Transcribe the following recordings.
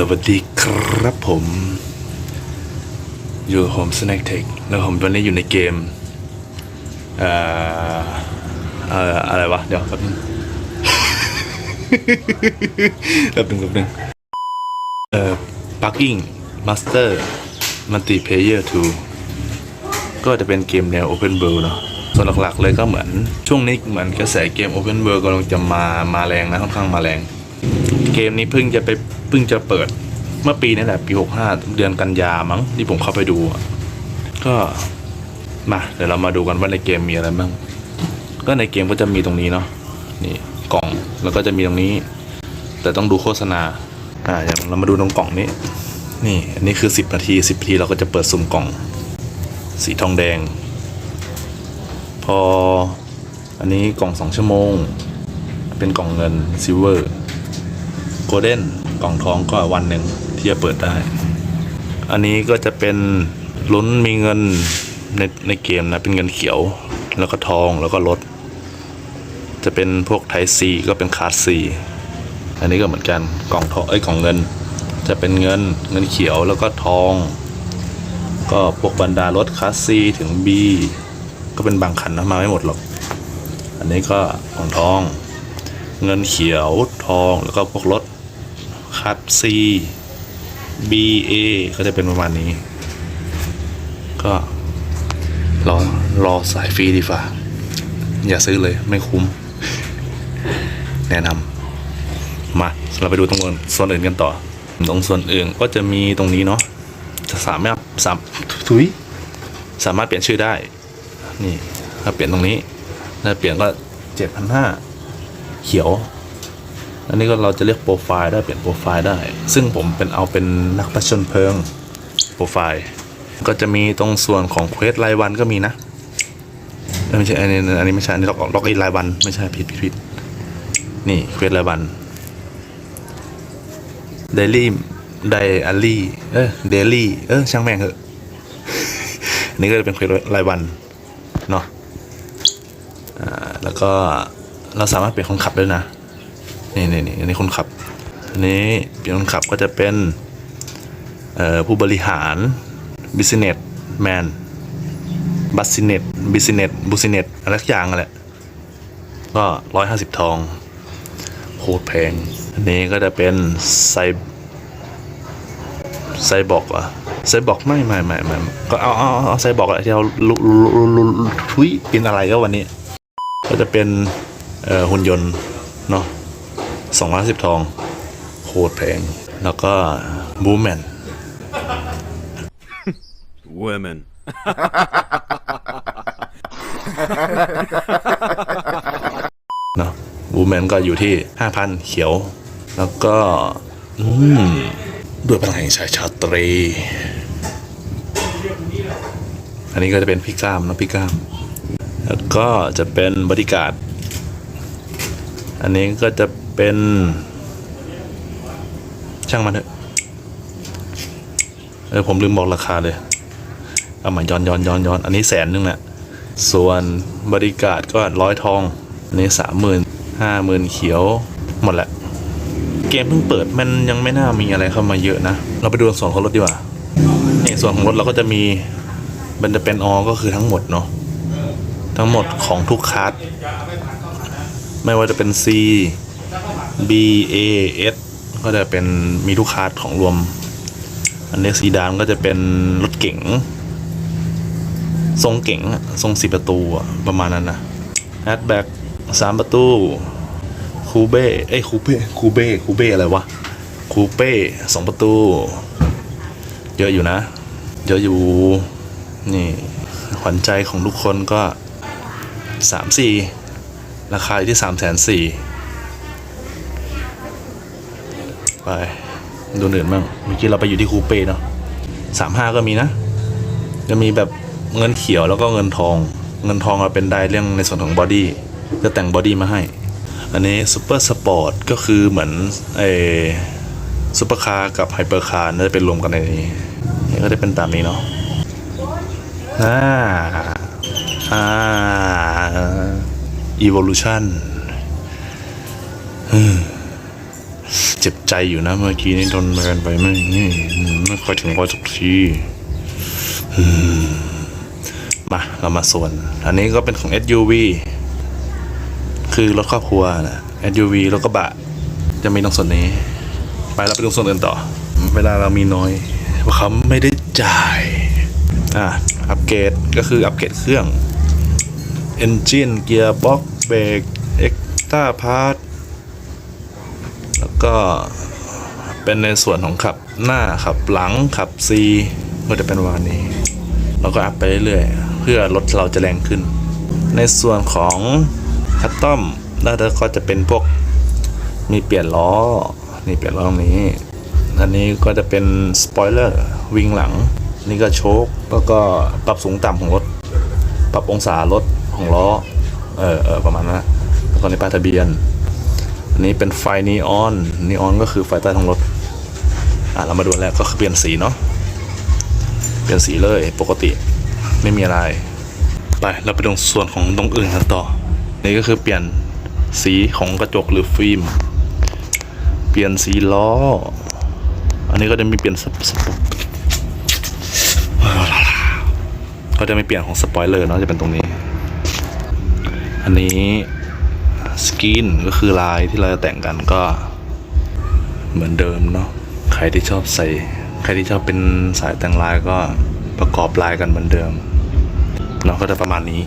สวัสดีครับผม อยู่โฮมสแน็คเทคแล้วผมตอนนี้อยู่ในเกม เอ่อเอ่ออะไรวะ เดี๋ยวแป๊บนึงแป๊บนึงแป๊บนึงเอ่อ Bugging Master Multiplayer 2ก็จะเป็นเกมแนว Open World เนาะส่วนหลักๆเลยก็เหมือน ช่วงนี้เหมือนกระแสเกม Open World กำลังจะมามาแรงนะค่อนข้างมาแรง เกมนี้เพิ่งจะไปเพิ่งจะเปิดเมื่อปีนี่แหละปีหกห้าเดือนกันยามั้งที่ผมเข้าไปดูก็มาเดี๋ยวเรามาดูกันว่าในเกมมีอะไรบ้างก็ในเกมก็จะมีตรงนี้เนาะนี่กล่องแล้วก็จะมีตรงนี้ แต่ต้องดูโฆษณาอ่าอย่างเรามาดูตรงกล่องนี้ นี่อันนี้คือ 10นาที10นาทีเราก็จะเปิดสุ่มกล่อง สีทองแดง พออันนี้กล่อง 2 ชั่วโมง เป็นกล่องเงินซิลเวอร์ โกลเด้นกล่องทองก็วันหนึ่งที่จะเปิดได้ อันนี้ก็จะเป็นลุ้นมีเงินในในเกมนะเป็นเงินเขียว แล้วก็ทองแล้วก็รถ จะเป็นพวกไทซีก็เป็นคาร์ดซีอันนี้ก็เหมือนกันกล่องทองเอ้ยกล่องเงิน จะเป็นเงินเงินเขียวแล้วก็ทอง ก็พวกบรรดารถคาร์ซีถึง B ก็เป็นบางคันนะมาไม่หมดหรอก อันนี้ก็กล่องทอง เงินเขียวทองแล้วก็พวกรถ คัด C B A ก็จะเป็นประมาณนี้ ก็รอรอสายฟรีดีฝ่าอย่าซื้อเลยไม่คุ้ม แนะนำมาเราไปดูตรงส่วนอื่นกันต่อ ตรงส่วนอื่นก็จะมีตรงนี้เนาะจะสามารถสามทุยสามารถเปลี่ยนชื่อได้ นี่ถ้าเปลี่ยนตรงนี้ถ้าเปลี่ยนก็เจ็ดพันห้าเขียว อันนี้ก็เราจะเรียกโปรไฟล์ได้เปลี่ยนโปรไฟล์ได้ ซึ่งผมเป็นเอาเป็นนักประชนเพลิงโปรไฟล์ ก็จะมีตรงส่วนของเควสรายวันก็มีนะไม่ใช่อันนี้อันนี้ไม่ใช่อันนี้ล็อกล็อกอีรายวันไม่ใช่ผิดผิดผิดนี่เควสรายวันเดลี่ไดอารี่เออเดลี่เออช่างแม่งเหอะอันนี้ก็จะเป็นเควสรายวันเนาะอ่าแล้วก็เราสามารถเปลี่ยนคนขับด้วยนะ นี่นี่นี่อันนี้คนขับอันนี้เปลี่ยนคนขับก็จะเป็นผู้บริหาร business man business business business อะไรสักอย่างกันแหละก็ร้อยห้าสิบทองโคตรแพง อันนี้ก็จะเป็นไซไซบอกอะไซบอกไม่ไม่ไม่ไม่ก็เอาเอาเอาไซบอกอะที่เราลุลุลุลุลุทุยเป็นอะไรก็วันนี้ ก็จะเป็นหุ่นยนต์เนาะ สองร้อยสิบทองโคตรแพง แล้วก็บูแมน Women. เนาะบูแมนก็อยู่ที่ห้าพันเขียว แล้วก็ อืม ด้วยพลังแห่งชายชาตรี อันนี้ก็จะเป็นพี่กล้ามเนอะพี่กล้าม แล้วก็จะเป็นบริการดอันนี้ก็จะ เป็น ช่างมันเถอะเออผมลืมบอกราคาเลย เอามาย้อนย้อนย้อนย้อนอันนี้แสนนึงแหละส่วนบริการก็ร้อยทองอันนี้สามหมื่นห้าหมื่นเขียวหมดแหละ เกมเพิ่งเปิดมันยังไม่น่ามีอะไรเข้ามาเยอะนะ เราไปดูส่วนของรถดีกว่าในส่วนของรถเราก็จะมีมันจะเป็นออก็คือทั้งหมดเนาะทั้งหมดของทุกคลาสไม่ว่าจะเป็น C B A S ก็จะเป็นมีทุกคลาสของรวม อันนี้ซีดานก็จะเป็นรถเก๋งทรงเก๋งทรงสิบประตูประมาณนั้นนะแฮชแบ็กสามประตู คูเบ้เอ้ยคูเบ้คูเบ้คูเบ้อะไรวะ คูเป้สองประตู เยอะอยู่นะ เยอะอยู่ นี่ขวัญใจของทุกคนก็สามสี่ราคาอยู่ที่สามแสนสี่ ไปดูอื่นบ้างเมื่อกี้เราไปอยู่ที่คูเป้เนาะสามห้าก็มีนะจะมีแบบเงินเขียวแล้วก็เงินทอง เงินทองเราเป็นได้เรื่องในส่วนของบอดี้จะแต่งบอดี้มาให้ อันนี้ซูเปอร์สปอร์ตก็คือเหมือนไอซูเปอร์คาร์กับไฮเปอร์คาร์น่าจะเป็นรวมกันในนี้นี่ก็จะเป็นตามนี้เนาะอ่าอ่า evolution เจ็บ ใจอยู่นะ เมื่อกี้นี่โดนแบนไปไม่ไม่ค่อยถึงร้อยสักทีมา เรามาส่วน อันนี้ก็เป็นของ SUV คือรถครอบครัวนะ SUV รถกระบะ จะมีตรงส่วนนี้ ไปเราไปตรงส่วนอื่นต่อ เวลาเรามีน้อยเพราะเขาไม่ได้จ่ายอะอัปเกรดก็คืออัปเกรดเครื่อง Engine Gearbox Brake Extra Part แล้ว ก็เป็นในส่วนของขับหน้าขับหลังขับ C ก็จะเป็นวันนี้ เราก็อัพไปเรื่อยๆ เพื่อรถเราจะแรงขึ้น ในส่วนของคัตตอมแล้วก็จะเป็นพวกมีเปลี่ยนล้อ นี่เปลี่ยนล้อตรงนี้ อันนี้ก็จะเป็นสปอยเลอร์วิงหลัง นี่ก็โชคแล้วก็ปรับสูงต่ำของรถ ปรับองศารถของล้อ เออเออประมาณนั้นนะแล้วก็ในป้ายทะเบียน อันนี้เป็นไฟนีออนนีออนก็คือไฟใต้ท้องรถอะเรามาดูแล้วก็คือเปลี่ยนสีเนาะเปลี่ยนสีเลยปกติไม่มีอะไร ไปเราไปดูส่วนของตรงอื่นกันต่อ นี่ก็คือเปลี่ยนสีของกระจกหรือฟิล์ม เปลี่ยนสีล้อ อันนี้ก็จะมีเปลี่ยนสปสปก็จะไม่เปลี่ยนของสปอยเลอร์เนาะจะเป็นตรงนี้ อันนี้ สกินก็คือลายที่เราจะแต่งกันก็เหมือนเดิมเนาะใครที่ชอบใส่ ใครที่ชอบเป็นสายแต่งลายก็ประกอบลายกันเหมือนเดิมเนาะก็จะประมาณนี้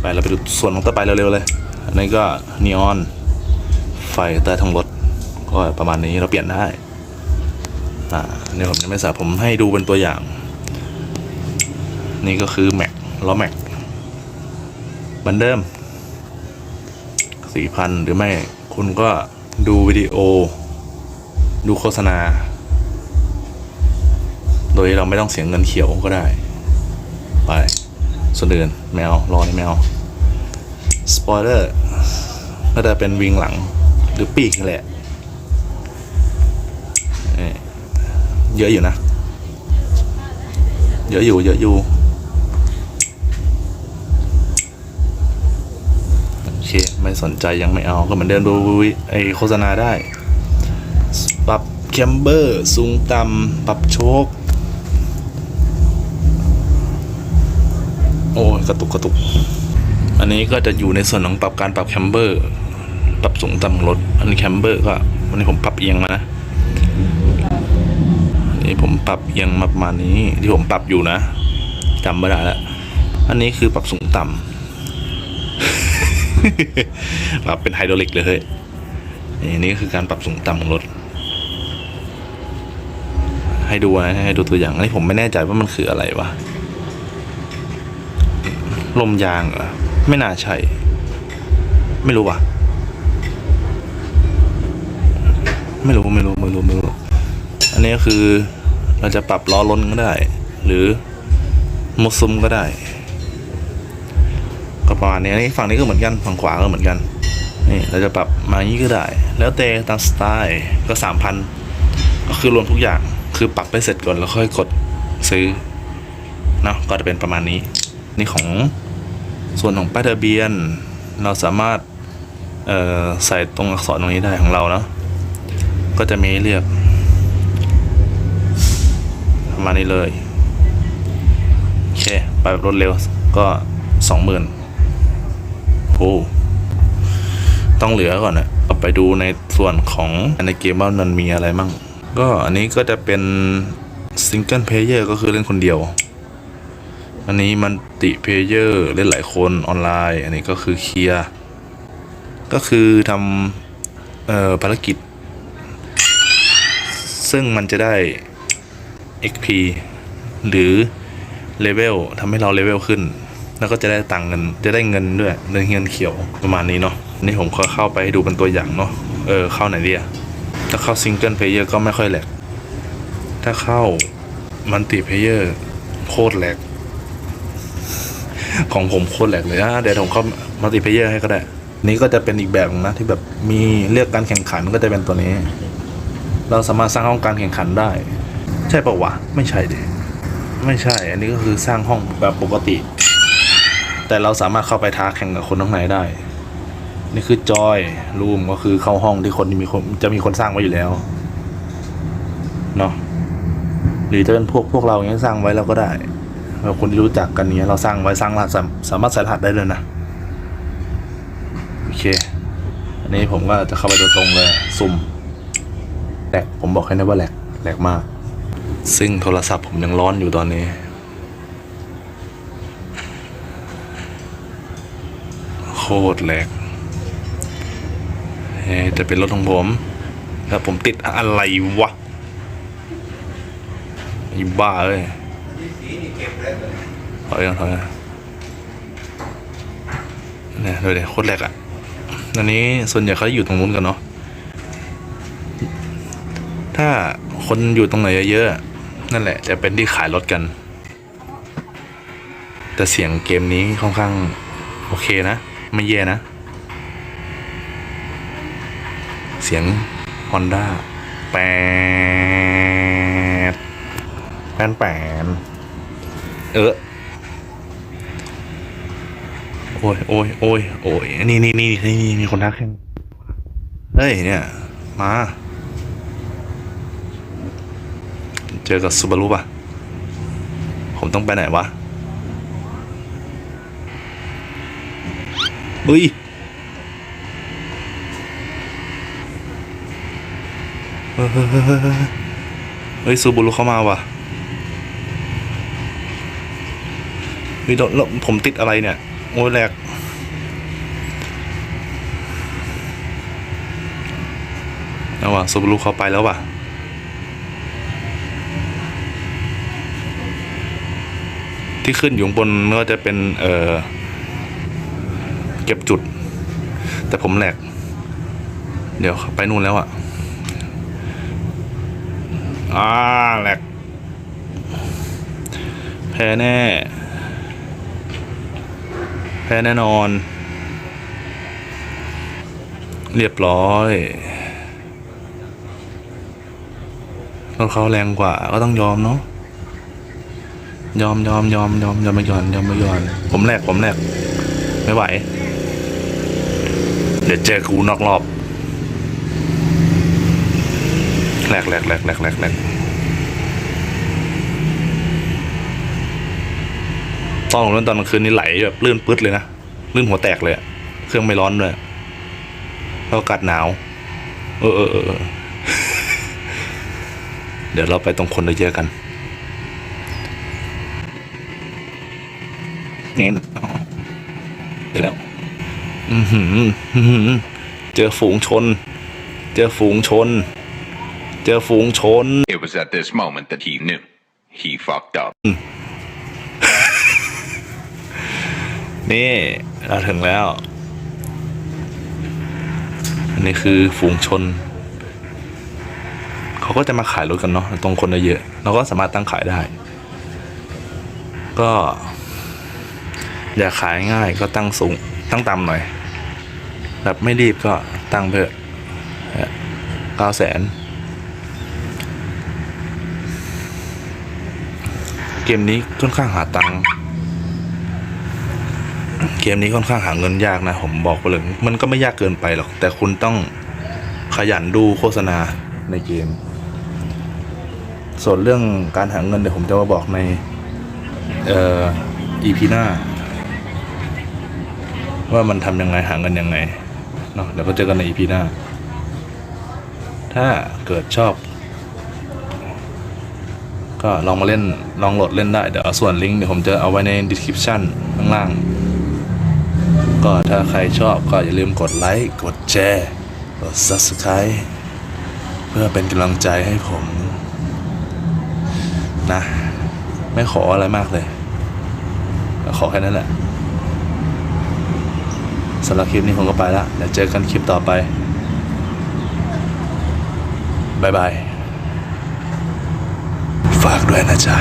ไปเราไปดูส่วนของต่อไปเร็วๆเลย อันนี้ก็นีออน ไฟใต้ท้องรถก็ประมาณนี้เราเปลี่ยนได้อ่าเนี่ยผมยังไม่สาผมให้ดูเป็นตัวอย่าง นี่ก็คือแม็กล้อแม็กเหมือนเดิม สี่พันหรือไม่คุณก็ดูวิดีโอ ดูโฆษณา โดยเราไม่ต้องเสียเงินเขียวก็ได้ ไปส่วนอื่นแมวรอในแมวสปอยเลอร์ก็จะเป็นวิงหลังหรือปีกนั่แหละนี่เยอะอยู่นะ เยอะอยู่เยอะอยู่ โอ เค ไม่สนใจยังไม่เอาก็เหมือนเดิมดูไอโฆษณาได้ ปรับแคมเบอร์สูงต่ำปรับโชคโอ้กระตุกกระตุก อันนี้ก็จะอยู่ในส่วนของปรับการปรับแคมเบอร์ ปรับสูงต่ำของรถอันนี้แคมเบอร์ก็วันนี้ผมปรับเอียงมานะอันนี่ผมปรับเอียงมาประมาณนี้ที่ผมปรับอยู่นะจำไม่ได้แล้วอันนี้คือปรับสูงต่ำ ปรับเป็นไฮดรอลิกเลยเฮ้ยนี่นี่คือการปรับสูงต่ำของรถ ให้ดูนะให้ดูตัวอย่างอันนี้ผมไม่แน่ใจว่ามันคืออะไรวะลมยางเหรอไม่น่าใช่ ไม่รู้ว่ะ ไม่รู้ไม่รู้ไม่รู้ไม่รู้ อันนี้ก็คือเราจะปรับล้อล้นก็ได้ หรือมุดซุมก็ได้ ประมาณนี้นนี้ฝั่งนี้ก็เหมือนกันฝั่งขวาก็เหมือนกันนี่เราจะปรับมาอย่างนี้ก็ได้ แล้วแต่ตามสไตล์ก็สามพันก็คือรวมทุกอย่างคือปรับไปเสร็จก่อนแล้วค่อยกดซื้อเนาะก็จะเป็นประมาณนี้ นี่ของส่วนของป้ายทะเบียน เราสามารถใส่ตรงอักษรตรงนี้ได้ของเราเนาะก็จะมีเลือกประมาณนี้เลย โอเค ไปแบบรวดเร็วก็สองหมื่น โอ้ต้องเหลือก่อนนะเอาไปดูในส่วนของในเกมว่ามันมีอะไรมั่ง ก็อันนี้ก็จะเป็นซิงเกิลเพลเยอร์ก็คือเล่นคนเดียว อันนี้มันติเพลเยอร์เล่นหลายคนออนไลน์ อันนี้ก็คือเคลียร์ก็คือทำเอ่อภารกิจ ซึ่งมันจะได้ XP หรือเลเวลทำให้เราเลเวลขึ้น แล้วก็จะได้ตังค์เงินจะได้เงินด้วยเงินเงินเขียวประมาณนี้เนาะนี่ผมก็เข้าไปดูเป็นตัวอย่างเนาะเออเข้าไหนดีอะถ้าเข้าซิงเกิลเพลเยอร์ก็ไม่ค่อยแหลกถ้าเข้ามันติเพลเยอร์โคตรแหลกของผมโคตรแหลกเลยอะเดี๋ยวผมเข้ามัลติเพเยอร์ให้ก็ได้ นี่ก็จะเป็นอีกแบบหนึ่งนะที่แบบมีเลือกการแข่งขันก็จะเป็นตัวนี้ เราสามารถสร้างห้องการแข่งขันได้ ใช่ปะวะ ไม่ใช่ดิไม่ใช่ อันนี้ก็คือสร้างห้องแบบปกติ แต่เราสามารถเข้าไปท้าแข่งกับคนข้างในได้ นี่คือจอยรูมก็คือเข้าห้องที่คนมีคนจะมีคนสร้างไว้อยู่แล้วเนาะหรือจะเป็นพวกพวกเราอย่างเงี้ยสร้างไว้เราก็ได้เราคนที่รู้จักกันเนี้ยเราสร้างไว้สร้างรหัสสามารถใส่รหัสได้เลยนะโอเค อันนี้ผมก็จะเข้าไปโดยตรงเลยสุ่มแหลกผมบอกให้นะว่าแหลกแหลกมาก ซึ่งโทรศัพท์ผมยังร้อนอยู่ตอนนี้ โค ตรแหลกเฮ้แต่เป็นรถของผมแล้วผมติดอะไรวะอ้บ้าเอ้ยถอยก่อนถอยนเนี่ยดูดิโคตรแหลกอะอันนี้ส่วนใหญ่เขาอยู่ตรงนู้นกันเนาะถ้าคนอยู่ตรงไหนเยอะๆนั่นแหละ จะเป็นที่ขายรถกัน แต่เสียงเกมนี้ค่อนข้างโอเคนะ ไม่แย่นะ เสียง Honda แปดแปนแปนเออโอ้ยโอ้ยโอ้ยโอ้ยนี่นี่นี่นี่นี่มีคนทักแข่งเฮ้ย เนี่ย มา เจอกับซูบารุป่ะ ผมต้องไปไหนวะ เฮ้ยเฮ้ยซูบารุเข้ามาว่ะเฮ้ยแล้วผมติดอะไรเนี่ย โอ้ยแหลกเอาว่ะซูบารุเข้าไปแล้วว่ะที่ขึ้นอยู่บนก็จะเป็น เอ่อ เก็บจุด แต่ผมแหลก เดี๋ยวไปนู่นแล้วอะอ่าแหลก แพ้แน่ แพ้แน่นอน เรียบร้อยรถเขาแรงกว่าก็ต้องยอมเนาะยอมยอมยอมยอมยอมไม่ยอมยอมไม่ยอมผมแหลกผมแหลกไม่ไหว เดี๋ยวเจอกูนอกรอบแหลกแหลกแหลกแหลกแหลกแหลกตอนผมเล่นตอนกลางคืนนี่ไหลแบบลื่นปื๊ดเลยนะลื่นหัวแตกเลยเครื่องไม่ร้อนด้วยแล้วอากาศหนาว เออเออเออเดี๋ยวเราไปตรงคนเยอะๆกันเน้นเดี๋ยแล้ว อือหืออื้อหือเจอฝูงชน เจอฝูงชน เจอฝูงชน It was at this moment that he knew. He fucked up. นี่เราถึงแล้ว อันนี้คือฝูงชน เขาก็จะมาขายรถกันเนาะตรงคนเยอะๆเราก็สามารถตั้งขายได้ ก็ อยากขายง่ายก็ตั้งสูงตั้งต่ำหน่อย แบบไม่รีบก็ตั้งเพื่อเก้าแสนเกมนี้ค่อนข้างหาตังค์เกมนี้ค่อนข้างหาเงินยากนะ ผมบอกไปเลยมันก็ไม่ยากเกินไปหรอก แต่คุณต้องขยันดูโฆษณาในเกม ส่วนเรื่องการหาเงินเดี๋ยวผมจะมาบอกในเอ่อ EP หน้า ว่ามันทำยังไงหาเงินยังไง เนาะเดี๋ยวก็เจอกันใน EP หน้า ถ้าเกิดชอบ ก็ลองมาเล่นลองโหลดเล่นได้ เดี๋ยวเอาส่วนลิงก์เดี๋ยวผมจะเอาไว้ใน description ข้างล่าง ก็ถ้าใครชอบก็อย่าลืมกดไลค์ กดแชร์ กด subscribe เพื่อเป็นกำลังใจให้ผมนะ ไม่ขออะไรมากเลย ขอแค่นั้นแหละ สำหรับคลิปนี้ผมก็ไปแล้วเดี๋ยวเจอกันคลิปต่อไปบายบาย ฝากด้วยนะจ๊ะ